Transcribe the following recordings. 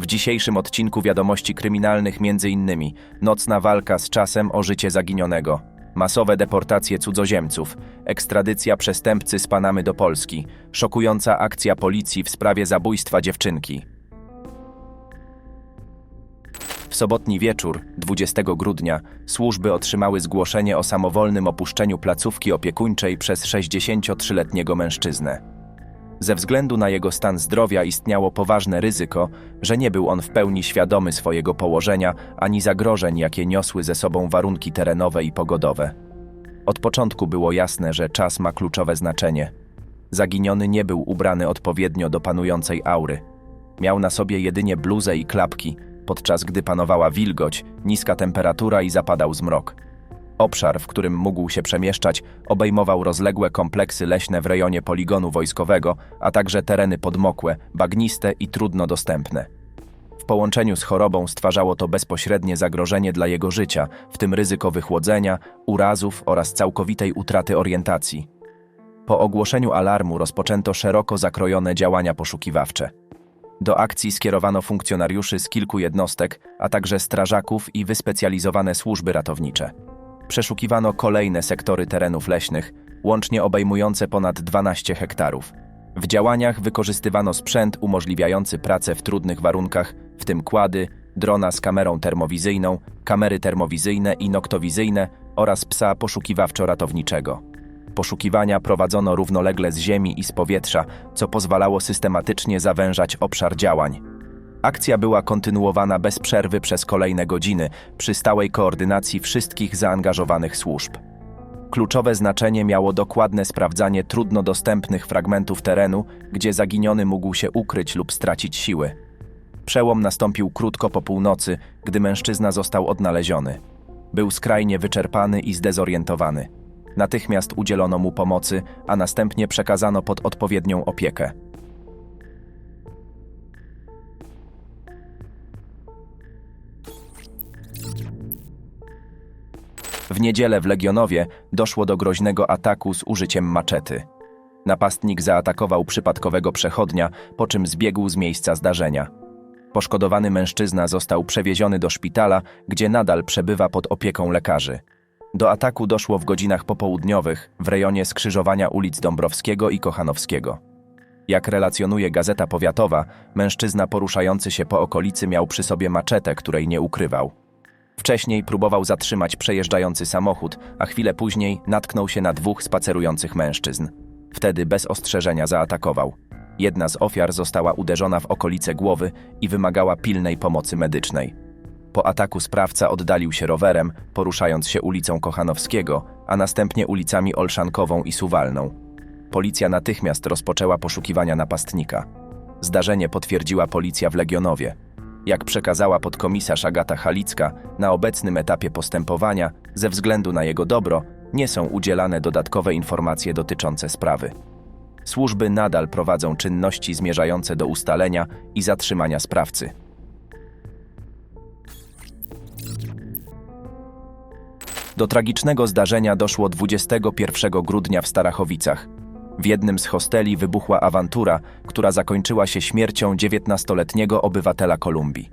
W dzisiejszym odcinku wiadomości kryminalnych m.in. nocna walka z czasem o życie zaginionego, masowe deportacje cudzoziemców, ekstradycja przestępcy z Panamy do Polski, szokująca akcja policji w sprawie zabójstwa dziewczynki. W sobotni wieczór, 20 grudnia, służby otrzymały zgłoszenie o samowolnym opuszczeniu placówki opiekuńczej przez 63-letniego mężczyznę. Ze względu na jego stan zdrowia istniało poważne ryzyko, że nie był on w pełni świadomy swojego położenia ani zagrożeń, jakie niosły ze sobą warunki terenowe i pogodowe. Od początku było jasne, że czas ma kluczowe znaczenie. Zaginiony nie był ubrany odpowiednio do panującej aury. Miał na sobie jedynie bluzę i klapki, podczas gdy panowała wilgoć, niska temperatura i zapadał zmrok. Obszar, w którym mógł się przemieszczać, obejmował rozległe kompleksy leśne w rejonie poligonu wojskowego, a także tereny podmokłe, bagniste i trudno dostępne. W połączeniu z chorobą stwarzało to bezpośrednie zagrożenie dla jego życia, w tym ryzyko wychłodzenia, urazów oraz całkowitej utraty orientacji. Po ogłoszeniu alarmu rozpoczęto szeroko zakrojone działania poszukiwawcze. Do akcji skierowano funkcjonariuszy z kilku jednostek, a także strażaków i wyspecjalizowane służby ratownicze przeszukiwano kolejne sektory terenów leśnych, łącznie obejmujące ponad 12 hektarów. W działaniach wykorzystywano sprzęt umożliwiający pracę w trudnych warunkach, w tym kłady, drona z kamerą termowizyjną, kamery termowizyjne i noktowizyjne oraz psa poszukiwawczo-ratowniczego. Poszukiwania prowadzono równolegle z ziemi i z powietrza, co pozwalało systematycznie zawężać obszar działań. Akcja była kontynuowana bez przerwy przez kolejne godziny przy stałej koordynacji wszystkich zaangażowanych służb. Kluczowe znaczenie miało dokładne sprawdzanie trudno dostępnych fragmentów terenu, gdzie zaginiony mógł się ukryć lub stracić siły. Przełom nastąpił krótko po północy, gdy mężczyzna został odnaleziony. Był skrajnie wyczerpany i zdezorientowany. Natychmiast udzielono mu pomocy, a następnie przekazano pod odpowiednią opiekę. W niedzielę w Legionowie doszło do groźnego ataku z użyciem maczety. Napastnik zaatakował przypadkowego przechodnia, po czym zbiegł z miejsca zdarzenia. Poszkodowany mężczyzna został przewieziony do szpitala, gdzie nadal przebywa pod opieką lekarzy. Do ataku doszło w godzinach popołudniowych w rejonie skrzyżowania ulic Dąbrowskiego i Kochanowskiego. Jak relacjonuje Gazeta Powiatowa, mężczyzna poruszający się po okolicy miał przy sobie maczetę, której nie ukrywał. Wcześniej próbował zatrzymać przejeżdżający samochód, a chwilę później natknął się na dwóch spacerujących mężczyzn. Wtedy bez ostrzeżenia zaatakował. Jedna z ofiar została uderzona w okolice głowy i wymagała pilnej pomocy medycznej. Po ataku sprawca oddalił się rowerem, poruszając się ulicą Kochanowskiego, a następnie ulicami Olszankową i Suwalną. Policja natychmiast rozpoczęła poszukiwania napastnika. Zdarzenie potwierdziła policja w Legionowie. Jak przekazała podkomisarz Agata Halicka, na obecnym etapie postępowania, ze względu na jego dobro, nie są udzielane dodatkowe informacje dotyczące sprawy. Służby nadal prowadzą czynności zmierzające do ustalenia i zatrzymania sprawcy. Do tragicznego zdarzenia doszło 21 grudnia w Starachowicach. W jednym z hosteli wybuchła awantura, która zakończyła się śmiercią 19-letniego obywatela Kolumbii.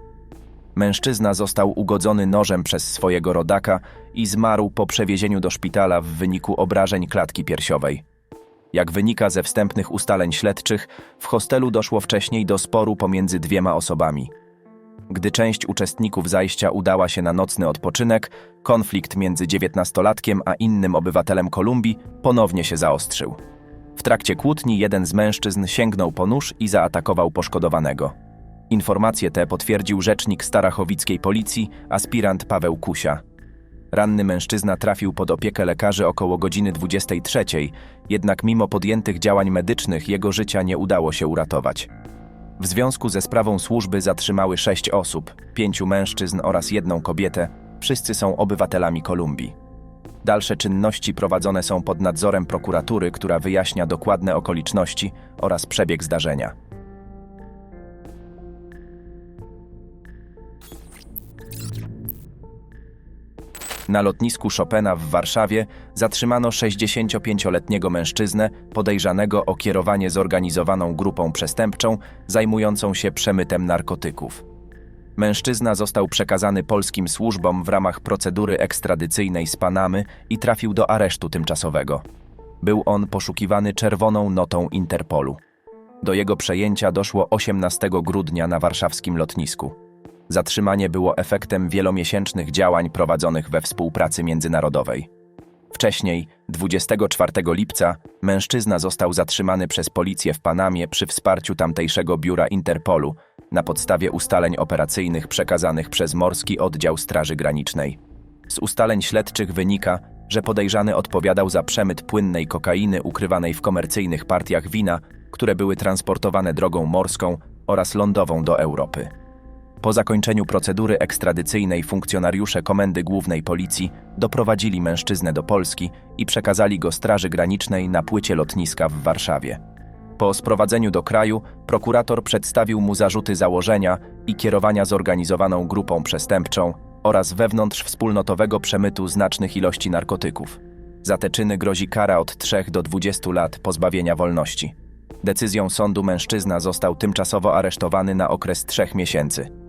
Mężczyzna został ugodzony nożem przez swojego rodaka i zmarł po przewiezieniu do szpitala w wyniku obrażeń klatki piersiowej. Jak wynika ze wstępnych ustaleń śledczych, w hostelu doszło wcześniej do sporu pomiędzy dwiema osobami. Gdy część uczestników zajścia udała się na nocny odpoczynek, konflikt między dziewiętnastolatkiem a innym obywatelem Kolumbii ponownie się zaostrzył. W trakcie kłótni jeden z mężczyzn sięgnął po nóż i zaatakował poszkodowanego. Informacje te potwierdził rzecznik starachowickiej policji, aspirant Paweł Kusia. Ranny mężczyzna trafił pod opiekę lekarzy około godziny 23, jednak mimo podjętych działań medycznych jego życia nie udało się uratować. W związku ze sprawą służby zatrzymały sześć osób, pięciu mężczyzn oraz jedną kobietę, wszyscy są obywatelami Kolumbii. Dalsze czynności prowadzone są pod nadzorem prokuratury, która wyjaśnia dokładne okoliczności oraz przebieg zdarzenia. Na lotnisku Chopina w Warszawie zatrzymano 65-letniego mężczyznę podejrzanego o kierowanie zorganizowaną grupą przestępczą zajmującą się przemytem narkotyków. Mężczyzna został przekazany polskim służbom w ramach procedury ekstradycyjnej z Panamy i trafił do aresztu tymczasowego. Był on poszukiwany czerwoną notą Interpolu. Do jego przejęcia doszło 18 grudnia na warszawskim lotnisku. Zatrzymanie było efektem wielomiesięcznych działań prowadzonych we współpracy międzynarodowej. Wcześniej, 24 lipca, mężczyzna został zatrzymany przez policję w Panamie przy wsparciu tamtejszego biura Interpolu na podstawie ustaleń operacyjnych przekazanych przez Morski Oddział Straży Granicznej. Z ustaleń śledczych wynika, że podejrzany odpowiadał za przemyt płynnej kokainy ukrywanej w komercyjnych partiach wina, które były transportowane drogą morską oraz lądową do Europy. Po zakończeniu procedury ekstradycyjnej funkcjonariusze Komendy Głównej Policji doprowadzili mężczyznę do Polski i przekazali go Straży Granicznej na płycie lotniska w Warszawie. Po sprowadzeniu do kraju prokurator przedstawił mu zarzuty założenia i kierowania zorganizowaną grupą przestępczą oraz wewnątrzwspólnotowego przemytu znacznych ilości narkotyków. Za te czyny grozi kara od 3 do 20 lat pozbawienia wolności. Decyzją sądu mężczyzna został tymczasowo aresztowany na okres trzech miesięcy.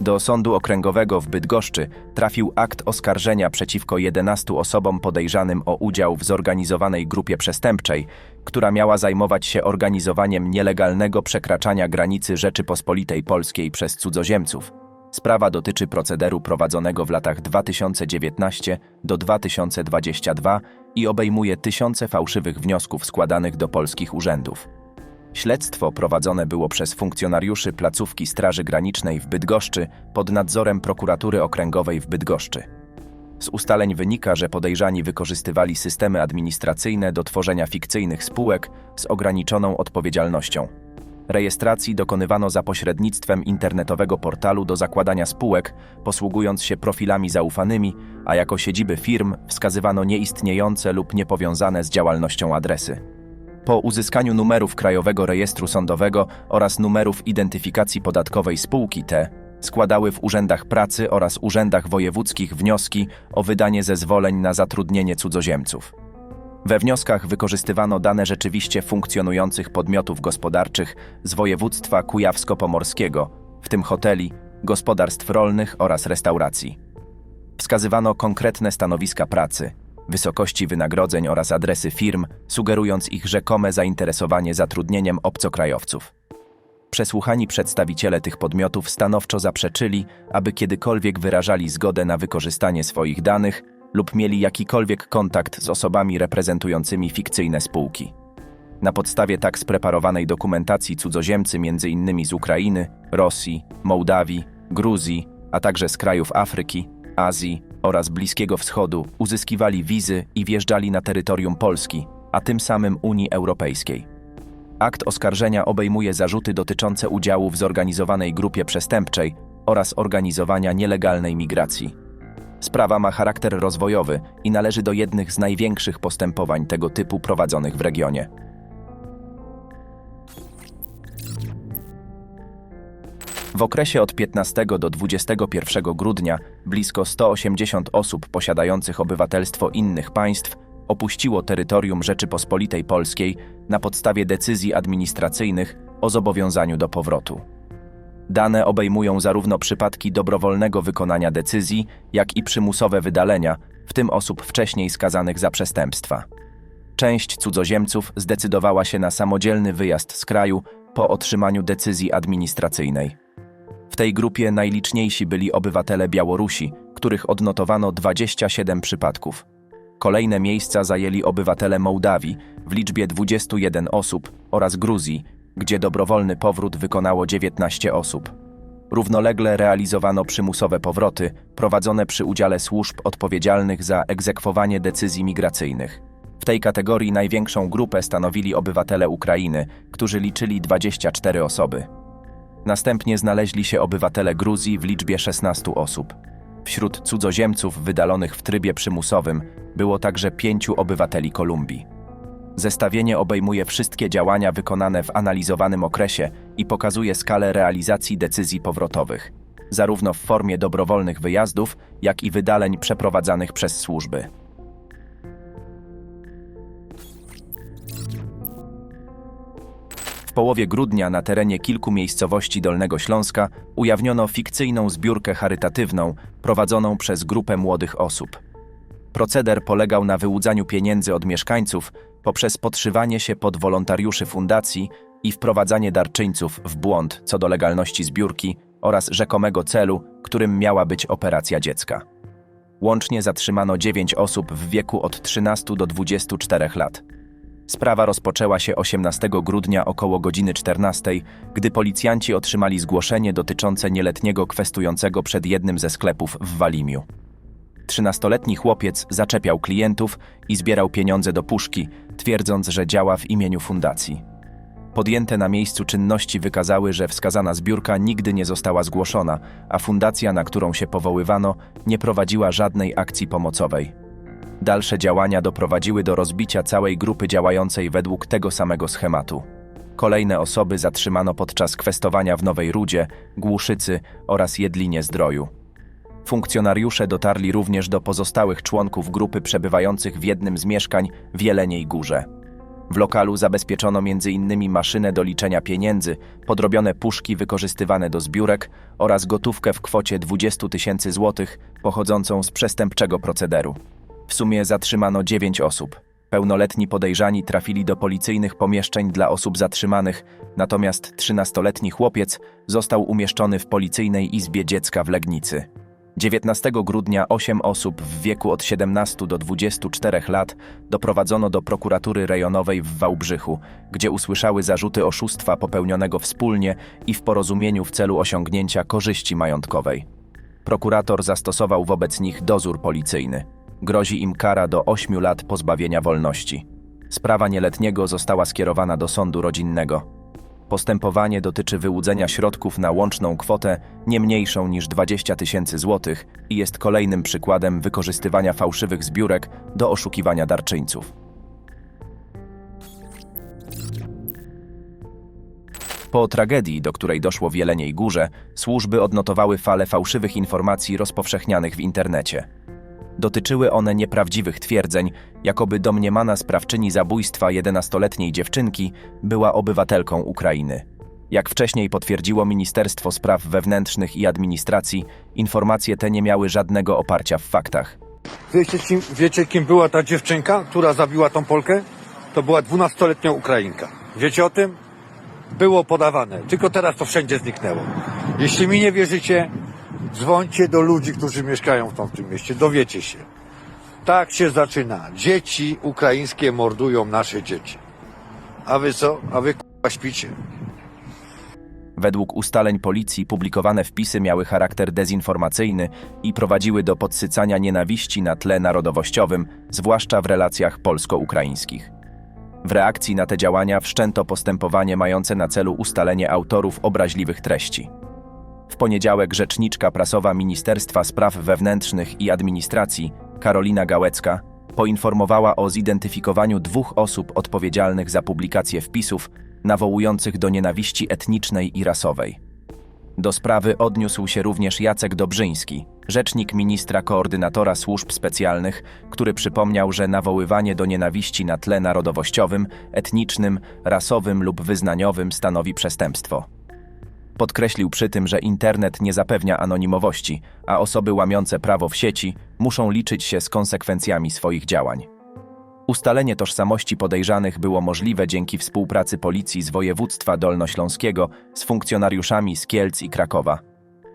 Do Sądu Okręgowego w Bydgoszczy trafił akt oskarżenia przeciwko 11 osobom podejrzanym o udział w zorganizowanej grupie przestępczej, która miała zajmować się organizowaniem nielegalnego przekraczania granicy Rzeczypospolitej Polskiej przez cudzoziemców. Sprawa dotyczy procederu prowadzonego w latach 2019 do 2022 i obejmuje tysiące fałszywych wniosków składanych do polskich urzędów. Śledztwo prowadzone było przez funkcjonariuszy placówki Straży Granicznej w Bydgoszczy pod nadzorem prokuratury okręgowej w Bydgoszczy. Z ustaleń wynika, że podejrzani wykorzystywali systemy administracyjne do tworzenia fikcyjnych spółek z ograniczoną odpowiedzialnością. Rejestracji dokonywano za pośrednictwem internetowego portalu do zakładania spółek, posługując się profilami zaufanymi, a jako siedziby firm wskazywano nieistniejące lub niepowiązane z działalnością adresy. Po uzyskaniu numerów Krajowego Rejestru Sądowego oraz numerów identyfikacji podatkowej spółki te, składały w urzędach pracy oraz urzędach wojewódzkich wnioski o wydanie zezwoleń na zatrudnienie cudzoziemców. We wnioskach wykorzystywano dane rzeczywiście funkcjonujących podmiotów gospodarczych z województwa kujawsko-pomorskiego, w tym hoteli, gospodarstw rolnych oraz restauracji. Wskazywano konkretne stanowiska pracy, wysokości wynagrodzeń oraz adresy firm, sugerując ich rzekome zainteresowanie zatrudnieniem obcokrajowców. Przesłuchani przedstawiciele tych podmiotów stanowczo zaprzeczyli, aby kiedykolwiek wyrażali zgodę na wykorzystanie swoich danych lub mieli jakikolwiek kontakt z osobami reprezentującymi fikcyjne spółki. Na podstawie tak spreparowanej dokumentacji cudzoziemcy m.in. z Ukrainy, Rosji, Mołdawii, Gruzji, a także z krajów Afryki, Azji oraz Bliskiego Wschodu uzyskiwali wizy i wjeżdżali na terytorium Polski, a tym samym Unii Europejskiej. Akt oskarżenia obejmuje zarzuty dotyczące udziału w zorganizowanej grupie przestępczej oraz organizowania nielegalnej migracji. Sprawa ma charakter rozwojowy i należy do jednych z największych postępowań tego typu prowadzonych w regionie. W okresie od 15 do 21 grudnia blisko 180 osób posiadających obywatelstwo innych państw opuściło terytorium Rzeczypospolitej Polskiej na podstawie decyzji administracyjnych o zobowiązaniu do powrotu. Dane obejmują zarówno przypadki dobrowolnego wykonania decyzji, jak i przymusowe wydalenia, w tym osób wcześniej skazanych za przestępstwa. Część cudzoziemców zdecydowała się na samodzielny wyjazd z kraju po otrzymaniu decyzji administracyjnej. W tej grupie najliczniejsi byli obywatele Białorusi, których odnotowano 27 przypadków. Kolejne miejsca zajęli obywatele Mołdawii w liczbie 21 osób oraz Gruzji, gdzie dobrowolny powrót wykonało 19 osób. Równolegle realizowano przymusowe powroty prowadzone przy udziale służb odpowiedzialnych za egzekwowanie decyzji migracyjnych. W tej kategorii największą grupę stanowili obywatele Ukrainy, którzy liczyli 24 osoby. Następnie znaleźli się obywatele Gruzji w liczbie 16 osób. Wśród cudzoziemców wydalonych w trybie przymusowym było także pięciu obywateli Kolumbii. Zestawienie obejmuje wszystkie działania wykonane w analizowanym okresie i pokazuje skalę realizacji decyzji powrotowych, zarówno w formie dobrowolnych wyjazdów, jak i wydaleń przeprowadzanych przez służby. W połowie grudnia na terenie kilku miejscowości Dolnego Śląska ujawniono fikcyjną zbiórkę charytatywną prowadzoną przez grupę młodych osób. Proceder polegał na wyłudzaniu pieniędzy od mieszkańców poprzez podszywanie się pod wolontariuszy fundacji i wprowadzanie darczyńców w błąd co do legalności zbiórki oraz rzekomego celu, którym miała być operacja dziecka. Łącznie zatrzymano 9 osób w wieku od 13 do 24 lat. Sprawa rozpoczęła się 18 grudnia około godziny 14, gdy policjanci otrzymali zgłoszenie dotyczące nieletniego kwestującego przed jednym ze sklepów w Walimiu. Trzynastoletni chłopiec zaczepiał klientów i zbierał pieniądze do puszki, twierdząc, że działa w imieniu fundacji. Podjęte na miejscu czynności wykazały, że wskazana zbiórka nigdy nie została zgłoszona, a fundacja, na którą się powoływano, nie prowadziła żadnej akcji pomocowej. Dalsze działania doprowadziły do rozbicia całej grupy działającej według tego samego schematu. Kolejne osoby zatrzymano podczas kwestowania w Nowej Rudzie, Głuszycy oraz Jedlinie Zdroju. Funkcjonariusze dotarli również do pozostałych członków grupy przebywających w jednym z mieszkań w Jeleniej Górze. W lokalu zabezpieczono m.in. maszynę do liczenia pieniędzy, podrobione puszki wykorzystywane do zbiórek oraz gotówkę w kwocie 20 tysięcy złotych pochodzącą z przestępczego procederu. W sumie zatrzymano 9 osób. Pełnoletni podejrzani trafili do policyjnych pomieszczeń dla osób zatrzymanych, natomiast 13-letni chłopiec został umieszczony w policyjnej izbie dziecka w Legnicy. 19 grudnia 8 osób w wieku od 17 do 24 lat doprowadzono do prokuratury rejonowej w Wałbrzychu, gdzie usłyszały zarzuty oszustwa popełnionego wspólnie i w porozumieniu w celu osiągnięcia korzyści majątkowej. Prokurator zastosował wobec nich dozór policyjny. Grozi im kara do 8 lat pozbawienia wolności. Sprawa nieletniego została skierowana do sądu rodzinnego. Postępowanie dotyczy wyłudzenia środków na łączną kwotę nie mniejszą niż 20 tysięcy złotych i jest kolejnym przykładem wykorzystywania fałszywych zbiórek do oszukiwania darczyńców. Po tragedii, do której doszło w Jeleniej Górze, służby odnotowały falę fałszywych informacji rozpowszechnianych w internecie. Dotyczyły one nieprawdziwych twierdzeń, jakoby domniemana sprawczyni zabójstwa 11-letniej dziewczynki była obywatelką Ukrainy. Jak wcześniej potwierdziło Ministerstwo Spraw Wewnętrznych i Administracji, informacje te nie miały żadnego oparcia w faktach. Wiecie kim, wiecie, kim była ta dziewczynka, która zabiła tą Polkę? To była 12-letnia Ukrainka. Wiecie o tym? Było podawane, tylko teraz to wszędzie zniknęło. Jeśli mi nie wierzycie, dzwońcie do ludzi, którzy mieszkają w, tą, w tym mieście, dowiecie się. Tak się zaczyna. Dzieci ukraińskie mordują nasze dzieci. A wy co? A wy k***a śpicie. Według ustaleń policji publikowane wpisy miały charakter dezinformacyjny i prowadziły do podsycania nienawiści na tle narodowościowym, zwłaszcza w relacjach polsko-ukraińskich. W reakcji na te działania wszczęto postępowanie mające na celu ustalenie autorów obraźliwych treści. W poniedziałek rzeczniczka prasowa Ministerstwa Spraw Wewnętrznych i Administracji, Karolina Gałecka, poinformowała o zidentyfikowaniu dwóch osób odpowiedzialnych za publikację wpisów nawołujących do nienawiści etnicznej i rasowej. Do sprawy odniósł się również Jacek Dobrzyński, rzecznik ministra koordynatora służb specjalnych, który przypomniał, że nawoływanie do nienawiści na tle narodowościowym, etnicznym, rasowym lub wyznaniowym stanowi przestępstwo. Podkreślił przy tym, że internet nie zapewnia anonimowości, a osoby łamiące prawo w sieci muszą liczyć się z konsekwencjami swoich działań. Ustalenie tożsamości podejrzanych było możliwe dzięki współpracy policji z województwa dolnośląskiego z funkcjonariuszami z Kielc i Krakowa.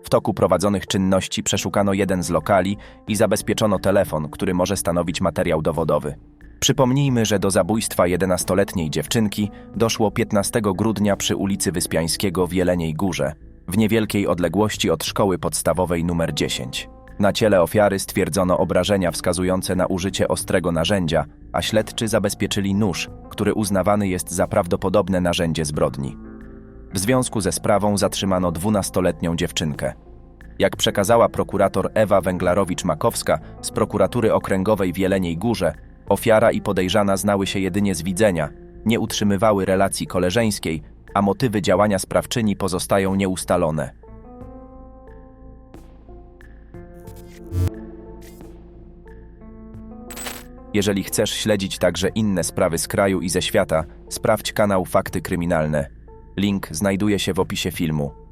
W toku prowadzonych czynności przeszukano jeden z lokali i zabezpieczono telefon, który może stanowić materiał dowodowy. Przypomnijmy, że do zabójstwa 11-letniej dziewczynki doszło 15 grudnia przy ulicy Wyspiańskiego w Jeleniej Górze, w niewielkiej odległości od szkoły podstawowej nr 10. Na ciele ofiary stwierdzono obrażenia wskazujące na użycie ostrego narzędzia, a śledczy zabezpieczyli nóż, który uznawany jest za prawdopodobne narzędzie zbrodni. W związku ze sprawą zatrzymano 12-letnią dziewczynkę. Jak przekazała prokurator Ewa Węglarowicz-Makowska z prokuratury okręgowej w Jeleniej Górze, ofiara i podejrzana znały się jedynie z widzenia, nie utrzymywały relacji koleżeńskiej, a motywy działania sprawczyni pozostają nieustalone. Jeżeli chcesz śledzić także inne sprawy z kraju i ze świata, sprawdź kanał Fakty Kryminalne. Link znajduje się w opisie filmu.